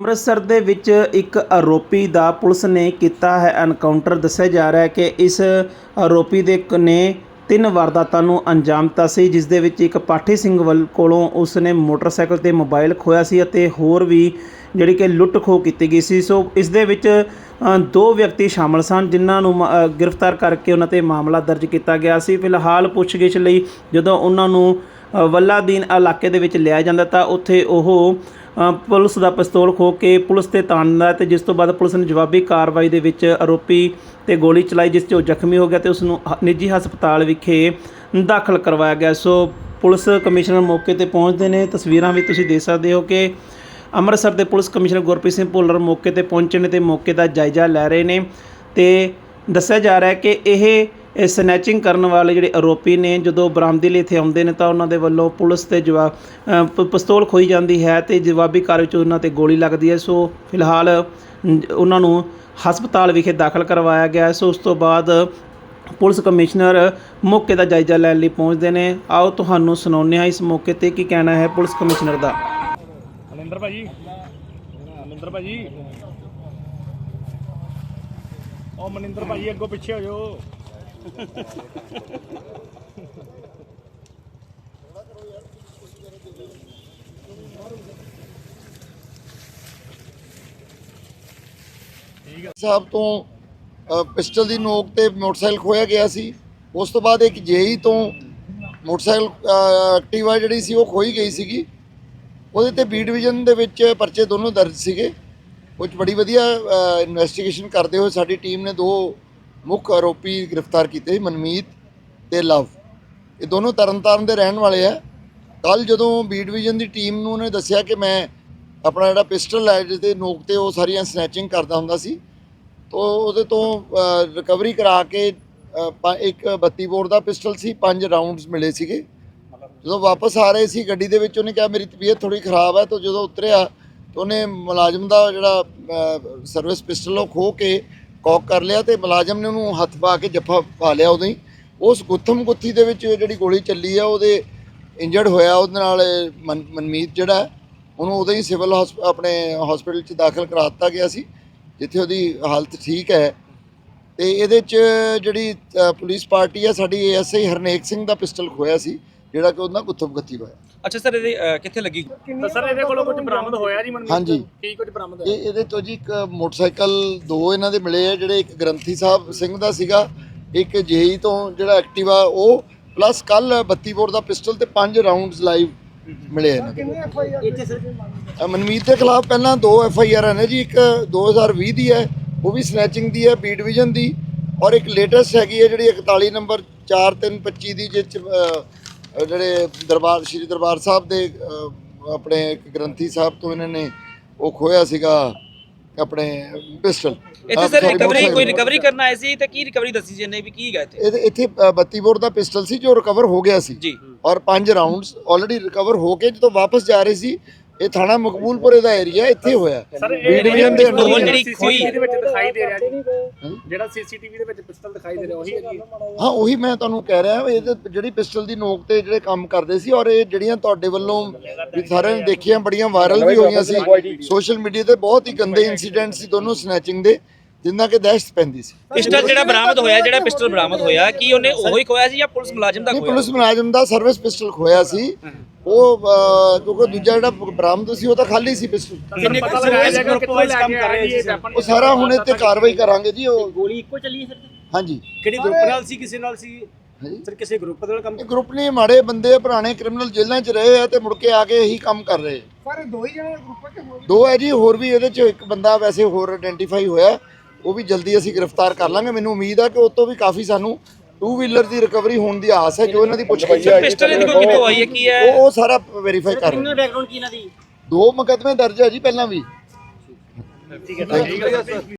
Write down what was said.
ਅੰਮ੍ਰਿਤਸਰ ਦੇ ਵਿੱਚ ਇੱਕ ਆਰੋਪੀ ਦਾ ਪੁਲਿਸ ਨੇ ਕੀਤਾ ਹੈ ਐਨਕਾਊਂਟਰ। ਦੱਸਿਆ ਜਾ ਰਿਹਾ ਹੈ ਕਿ ਇਸ ਆਰੋਪੀ ਦੇ ਨੇ ਤਿੰਨ ਵਾਰਦਾਤਾਂ ਨੂੰ ਅੰਜਾਮ ਦਿੱਤਾ ਸੀ, ਜਿਸ ਦੇ ਵਿੱਚ ਇੱਕ ਪਾਠੀ ਸਿੰਘ ਵੱਲ ਕੋਲੋਂ ਉਸ ਨੇ ਮੋਟਰਸਾਈਕਲ ਤੇ ਮੋਬਾਈਲ ਖੋਇਆ ਸੀ ਅਤੇ ਹੋਰ ਵੀ ਜਿਹੜੀ ਕਿ ਲੁੱਟ ਖੋਹ ਕੀਤੀ ਗਈ ਸੀ। ਸੋ ਇਸ ਦੇ ਵਿੱਚ ਦੋ ਵਿਅਕਤੀ ਸ਼ਾਮਲ ਸਨ, ਜਿਨ੍ਹਾਂ ਨੂੰ ਮ- ਗ੍ਰਿਫਤਾਰ ਕਰਕੇ ਉਹਨਾਂ ਤੇ ਮਾਮਲਾ ਦਰਜ ਕੀਤਾ ਗਿਆ ਸੀ। ਫਿਲਹਾਲ ਪੁੱਛਗਿੱਛ ਲਈ ਜਦੋਂ ਉਹਨਾਂ ਨੂੰ ਵੱਲਾਦੀਨ ਇਲਾਕੇ ਦੇ ਵਿੱਚ ਲਿਆ ਜਾਂਦਾ ਤਾਂ ਉੱਥੇ ਉਹ ਪੁਲਿਸ ਦਾ ਪਿਸਤੌਲ ਖੋ ਕੇ ਪੁਲਿਸ ਤੇ ਤਾਣਦਾ ਤੇ ਜਿਸ ਤੋਂ ਬਾਅਦ ਪੁਲਿਸ ਨੇ ਜਵਾਬੀ ਕਾਰਵਾਈ ਦੇ ਵਿੱਚ ਆਰੋਪੀ ਤੇ ਗੋਲੀ ਚਲਾਈ ਜਿਸ 'ਚ ਉਹ ਜ਼ਖਮੀ ਹੋ ਗਿਆ ਤੇ ਉਸ ਨੂੰ ਹ- ਨਿੱਜੀ ਹਸਪਤਾਲ ਵਿਖੇ ਦਾਖਲ ਕਰਵਾਇਆ ਗਿਆ। ਸੋ ਪੁਲਿਸ ਕਮਿਸ਼ਨਰ ਮੌਕੇ ਤੇ ਪਹੁੰਚਦੇ ਨੇ। ਤਸਵੀਰਾਂ ਵੀ ਤੁਸੀਂ ਦੇਖ ਸਕਦੇ ਹੋ ਕਿ ਅੰਮ੍ਰਿਤਸਰ ਦੇ ਪੁਲਿਸ ਕਮਿਸ਼ਨਰ ਗੁਰਪ੍ਰੀਤ ਸਿੰਘ ਭੁੱਲਰ ਮੌਕੇ ਤੇ ਪਹੁੰਚੇ ਨੇ ਤੇ ਮੌਕੇ ਦਾ ਜਾਇਜ਼ਾ ਲੈ ਰਹੇ ਨੇ ਤੇ ਦੱਸਿਆ ਜਾ ਰਿਹਾ ਹੈ ਕਿ ਇਹ ਇਹ ਸਨੈਚਿੰਗ ਕਰਨ ਵਾਲੇ ਜਿਹੜੇ ਆਰੋਪੀ ਨੇ ਜਦੋਂ ਬਰਾਮਦੀ ਲਈ ਇੱਥੇ ਆਉਂਦੇ ਨੇ ਤਾਂ ਉਹਨਾਂ ਦੇ ਵੱਲੋਂ ਪੁਲਿਸ ਤੇ ਜਵਾਬ ਅ, ਪ- ਪਿਸਤੌਲ ਖੋਈ ਜਾਂਦੀ ਹੈ ਤੇ ਜਵਾਬੀ ਕਾਰ ਵਿੱਚ ਉਹਨਾਂ ਤੇ ਗੋਲੀ ਲੱਗਦੀ ਹੈ। ਸੋ ਫਿਲਹਾਲ ਉਹਨਾਂ ਨੂੰ ਹਸਪਤਾਲ ਵਿਖੇ ਦਾਖਲ ਕਰਵਾਇਆ ਗਿਆ ਸੋ ਉਸ ਤੋਂ ਬਾਅਦ ਪੁਲਿਸ ਕਮਿਸ਼ਨਰ ਮੌਕੇ ਦਾ ਜਾਇਜ਼ਾ ਲੈਣ ਲਈ ਪਹੁੰਚਦੇ ਨੇ। ਆਓ ਤੁਹਾਨੂੰ ਸੁਣਾਉਂਦੇ ਹਾਂ ਇਸ ਮੌਕੇ ਤੇ ਕੀ ਕਹਿਣਾ ਹੈ ਪੁਲਿਸ ਕਮਿਸ਼ਨਰ ਦਾ। ਮਨਿੰਦਰ ਭਾਜੀ। ਮਨਿੰਦਰ ਭਾਜੀ। ਉਹ ਮਨਿੰਦਰ ਭਾਜੀ ਅੱਗੋਂ ਪਿੱਛੇ ਹੋ ਜਾਓ। ਸਾਹਿਬ ਤੋਂ ਅ, ਪਿਸਟਲ ਦੀ ਨੋਕ ਤੇ ਮੋਟਰਸਾਈਕਲ ਖੋਇਆ ਗਿਆ ਸੀ। ਉਸ ਤੋਂ ਬਾਅਦ ਇੱਕ ਜੇਈ ਤੋਂ ਮੋਟਰਸਾਈਕਲ ਅ, ਐਕਟਿਵਾ ਜਿਹੜੀ ਸੀ ਉਹ ਖੋਈ ਗਈ ਸੀਗੀ। ਉਹਦੇ ਤੇ ਬੀ ਡਿਵੀਜ਼ਨ ਦੇ ਵਿੱਚ ਪਰਚੇ ਦੋਨੋਂ ਦਰਜ ਸੀਗੇ। ਉਹ 'ਚ ਬੜੀ ਵਧੀਆ ਇਨਵੈਸਟੀਗੇਸ਼ਨ ਕਰਦੇ ਹੋਏ ਸਾਡੀ ਟੀਮ ਨੇ ਦੋ ਮੁੱਖ ਆਰੋਪੀ ਗ੍ਰਿਫਤਾਰ ਕੀਤੇ ਸੀ, ਮਨਮੀਤ ਤੇ ਲਵ। ਇਹ ਦੋਨੋਂ ਤਰਨਤਾਰਨ ਦੇ ਰਹਿਣ ਵਾਲੇ ਆ। ਕੱਲ ਜਦੋਂ ਬੀ ਡਿਵੀਜ਼ਨ ਦੀ ਟੀਮ ਨੂੰ ਉਹਨੇ ਦੱਸਿਆ ਕਿ ਮੈਂ ਆਪਣਾ ਜਿਹੜਾ ਪਿਸਟਲ ਹੈ ਜਿਸ ਦੇ ਨੋਕ ਤੇ ਉਹ ਸਾਰੀਆਂ ਸਨੈਚਿੰਗ ਕਰਦਾ ਹੁੰਦਾ ਸੀ ਤੋ ਉਹਦੇ ਤੋਂ ਰਿਕਵਰੀ ਕਰਾ ਕੇ ਇੱਕ 32 ਬੋਰ ਦਾ ਪਿਸਟਲ ਸੀ ਪੰਜ ਰਾਉਂਡਸ ਮਿਲੇ ਸੀਗੇ। ਜਦੋਂ ਵਾਪਸ ਆ ਰਹੇ ਸੀ ਗੱਡੀ ਦੇ ਵਿੱਚ ਉਹਨੇ ਕਿਹਾ ਮੇਰੀ ਤਬੀਅਤ ਥੋੜੀ ਖਰਾਬ ਹੈ। ਤਾਂ ਜਦੋਂ ਉਤਰਿਆ ਤਾਂ ਉਹਨੇ ਮੁਲਾਜ਼ਮ ਦਾ ਜਿਹੜਾ ਸਰਵਿਸ ਪਿਸਟਲ ਉਹ ਖੋ ਕੇ ਕੌਕ ਕਰ ਲਿਆ ਤੇ ਮੁਲਾਜ਼ਮ ਨੇ ਉਹਨੂੰ ਹੱਥ ਪਾ ਕੇ ਜੱਫਾ ਪਾ ਲਿਆ ਉਦੋਂ ਹੀ। ਉਸ ਗੁੱਥਮ ਗੁੱਥੀ ਦੇ ਵਿੱਚ ਜਿਹੜੀ ਗੋਲੀ ਚੱਲੀ ਆ, ਉਹਦੇ ਇੰਜਰਡ ਹੋਇਆ, ਉਹਦੇ ਨਾਲ ਮਨ- ਮਨਮੀਤ ਜਿਹੜਾ, ਉਹਨੂੰ ਉਦੋਂ ਹੀ ਸਿਵਲ ਆਪਣੇ ਹਸਪੀਟਲ 'ਚ ਦਾਖਲ ਕਰਾ ਦਿੱਤਾ ਗਿਆ ਸੀ, ਜਿੱਥੇ ਉਹਦੀ ਹਾਲਤ ਠੀਕ ਹੈ। ਤੇ ਇਹਦੇ 'ਚ ਜਿਹੜੀ ਪੁਲਿਸ ਪਾਰਟੀ ਆ, ਸਾਡੀ ਏਐਸਆਈ ਹਰਨੇਕ ਸਿੰਘ ਦਾ ਪਿਸਟਲ ਖੋਇਆ ਸੀ, ਜਿਹੜਾ ਕਿ ਉਹਨਾਂ ਗੁੱਥਮ ਗੁੱਥੀ ਹੋਇਆ। ਅੱਛਾ ਸਰ ਇਹਦੇ ਅਹ, ਕਿੱਥੇ ਲੱਗੀ? ਤਾਂ ਸਰ ਇਹਦੇ ਕੋਲੋਂ ਕੁਝ ਬਰਾਮਦ ਹੋਇਆ ਜੀ ਮਨਮੀਤ? ਹਾਂਜੀ। ਕੀ ਕੁਝ ਬਰਾਮਦ ਇਹ ਇਹਦੇ ਤੋਂ ਜੀ ਇੱਕ ਮੋਟਰਸਾਈਕਲ ਦੋ ਇਹਨਾਂ ਦੇ ਮਿਲੇ ਆ ਜਿਹੜੇ ਇੱਕ ਗ੍ਰੰਥੀ ਸਾਹਿਬ ਸਿੰਘ ਦਾ ਸੀਗਾ ਇੱਕ ਜੇਈ ਤੋਂ ਜਿਹੜਾ ਐਕਟਿਵਾ ਉਹ ਪਲੱਸ ਕੱਲ 32 ਬੋਰ ਦਾ ਪਿਸਟਲ ਤੇ ਪੰਜ ਰਾਉਂਡਸ ਲਾਈਵ ਮਿਲੇ ਇਹਨਾਂ ਦੇ। ਅ, ਮਨਮੀਤ ਦੇ ਖਿਲਾਫ ਪਹਿਲਾਂ ਦੋ ਐਫ ਆਈ ਆਰ ਨੇ ਜੀ ਇੱਕ 2020 ਦੀ ਹੈ ਉਹ ਵੀ ਸਨੈਚਿੰਗ ਦੀ ਹੈ ਬੀ ਡਿਵੀਜ਼ਨ ਦੀ ਔਰ ਇੱਕ ਲੇਟੈਸਟ ਹੈਗੀ ਹੈ ਜਿਹੜੀ 41 ਨੰਬਰ 4325 ਦੀ ਜਿਸ 'ਚ, ਜਿਹੜੇ ਦਰਬਾਰ ਸ਼੍ਰੀ ਦਰਬਾਰ ਸਾਹਿਬ ਦੇ ਆਪਣੇ ਇੱਕ ਗ੍ਰੰਥੀ ਸਾਹਿਬ ਤੋਂ ਇਹਨਾਂ ਨੇ ਉਹ ਖੋਇਆ ਸੀਗਾ ਆਪਣੇ ਪਿਸਟਲ। ਇੱਥੇ ਸਰ ਰਿਕਵਰੀ ਕੋਈ ਰਿਕਵਰੀ ਕਰਨ ਆਏ ਸੀ ਤੇ ਕੀ ਰਿਕਵਰੀ ਦੱਸੀ ਜੀ ਇਹਨੇ ਵੀ ਕੀ ਹੈਗਾ ਇੱਥੇ? ਇਹਦੇ ਇੱਥੇ ਅ, 32 ਬੋਰ ਦਾ ਪਿਸਟਲ ਸੀ ਜੋ ਰਿਕਵਰ ਹੋ ਗਿਆ ਸੀ। ਜੀ। ਔਰ ਪੰਜ ਰਾਉਂਡਸ ਆਲਰੇਡੀ ਰਿਕਵਰ ਹੋ ਕੇ ਜਦੋਂ ਵਾਪਸ ਜਾ ਰਹੇ ਸੀ ਇਹ ਥਾਣਾ ਮਕਬੂਲਪੁਰੇ ਦਾ ਏਰੀਆ ਇੱਥੇ ਹੋਇਆ। ਬੀ ਡਿਵੀਜ਼ਨ ਦੇ ਅੰਦਰ। ਜਿਹੜੀ ਖੋਈ ਦੇ ਵਿੱਚ ਦਿਖਾਈ ਦੇ ਰਿਹਾ ਜੀ। ਜਿਹੜਾ ਸੀਸੀਟੀਵੀ ਦੇ ਵਿੱਚ ਪਿਸਤਲ ਦਿਖਾਈ ਦੇ ਰਿਹਾ ਉਹੀ ਹੈ ਜੀ। ਹਾਂ ਉਹੀ ਮੈਂ ਤੁਹਾਨੂੰ ਕਹਿ ਰਿਹਾ ਇਹ ਜਿਹੜੀ ਪਿਸਟਲ ਦੀ ਨੋਕ ਤੇ ਜਿਹੜੇ ਕੰਮ ਕਰਦੇ ਸੀ ਔਰ ਇਹ ਜਿਹੜੀਆਂ ਤੁਹਾਡੇ ਵੱਲੋਂ ਵੀ ਸਾਰਿਆਂ ਨੇ ਦੇਖੀਆਂ ਬੜੀਆਂ ਵਾਇਰਲ ਵੀ ਹੋਈਆਂ ਸੀ। ਸੋਸ਼ਲ ਮੀਡੀਆ ਤੇ ਬਹੁਤ ਹੀ ਗੰਦੇ ਇਨਸੀਡੈਂਟ ਸੀ ਦੋਨੋਂ ਸਨੈਚਿੰਗ ਦੇ। ਜਿੰਨਾ ਕਿ ਦਹਿਸ਼ਤ ਪੈਂਦੀ ਸੀ। ਪਿਸਟਲ ਜਿਹੜਾ ਬਰਾਮਦ ਹੋਇਆ ਜਿਹੜਾ ਪਿਸਟਲ ਬਰਾਮਦ ਹੋਇਆ ਕੀ ਉਹਨੇ ਉਹੀ ਖੋਇਆ ਸੀ ਜਾਂ ਪੁਲਿਸ ਮੁਲਾਜ਼ਮ ਦਾ ਨਹੀਂ ਖੋਇਆ? ਪੁਲਿਸ ਮੁਲਾਜ਼ਮ ਦਾ ਸਰਵਿਸ ਪਿਸਟਲ ਖੋਇਆ ਸੀ। ਉਹ ਅਹ, ਕਿਉਂਕਿ ਦੂਜਾ ਜਿਹੜਾ ਬਰਾਮਦ ਸੀ ਉਹ ਤਾਂ ਖਾਲੀ ਸੀ ਪਿਸਟਲ। ਕਿੰਨੇ ਪਤਾ ਲਗਾਇਆ ਜਾਏਗਾ ਕਿੱਥੋਂ ਲੈ ਕੇ ਆਏ ਜੀ ਉਹ ਸਾਰਾ ਹੁਣ ਇੱਥੇ ਕਾਰਵਾਈ ਕਰਾਂਗੇ ਜੀ ਉਹ। ਗੋਲੀ ਇੱਕੋ ਚੱਲੀ ਹੈ ਸਰ? ਹਾਂਜੀ। ਕਿਹੜੀ ਗਰੁੱਪ ਨਾਲ ਸੀ ਕਿਸੇ ਨਾਲ ਸੀ? ਹਾਂਜੀ। ਸਰ ਕਿਸੇ ਗਰੁੱਪ ਨਾਲ ਕੰਮ ਇਹ ਗਰੁੱਪ ਨੇ ਮਾੜੇ ਬੰਦੇ ਆ, ਪੁਰਾਣੇ ਕ੍ਰਿਮੀਨਲ ਜੇਲ੍ਹਾਂ 'ਚ ਰਹੇ ਆ ਤੇ ਮੁੜ ਕੇ ਆ ਕੇ ਇਹੀ ਕੰਮ ਕਰ ਰਹੇ ਪਰ ਦੋ ਹੀ ਜਣੇ ਗਰੁੱਪ ਚ ਹੋ ਦੋ ਹੈ ਜੀ ਹੋਰ ਵੀ ਇਹਦੇ 'ਚ ਇੱਕ ਬੰਦਾ ਵੈਸੇ ਹੋਰ ਆਇਡੈਂਟੀਫਾਈ ਹੋਇਆ। ਉਹ ਵੀ ਜਲਦੀ ਅਸੀਂ ਗ੍ਰਿਫਤਾਰ ਕਰ ਲਾਂਗੇ। ਮੈਨੂੰ ਉਮੀਦ ਆ ਕਿ ਉਹ ਤੋਂ ਵੀ ਕਾਫੀ ਸਾਨੂੰ ਟੂ ਵੀਲਰ ਦੀ ਰਿਕਵਰੀ ਹੋਣ ਦੀ ਆਸ ਹੈ ਜੋ ਇਹਨਾਂ ਦੀ ਪੁੱਛਗਿੱਛ ਹੈ ਪਿਸਟਲ ਇਹਦੇ ਕੋਲ ਕਿੱਥੋਂ ਆਈ ਹੈ? ਕੀ ਹੈ? ਉਹ ਉਹ ਸਾਰਾ ਵੈਰੀਫਾਈ ਕਰ ਰਹੇ ਕ੍ਰਿਮੀਨਲ ਨੇ। ਬੈਕਗ੍ਰਾਉਂਡ ਕੀ ਇਹਨਾਂ ਦੀ? ਦੋ ਮੁਕੱਦਮੇ ਦਰਜ ਹੈ ਜੀ ਪਹਿਲਾਂ ਵੀ। ਠੀਕ ਹੈ।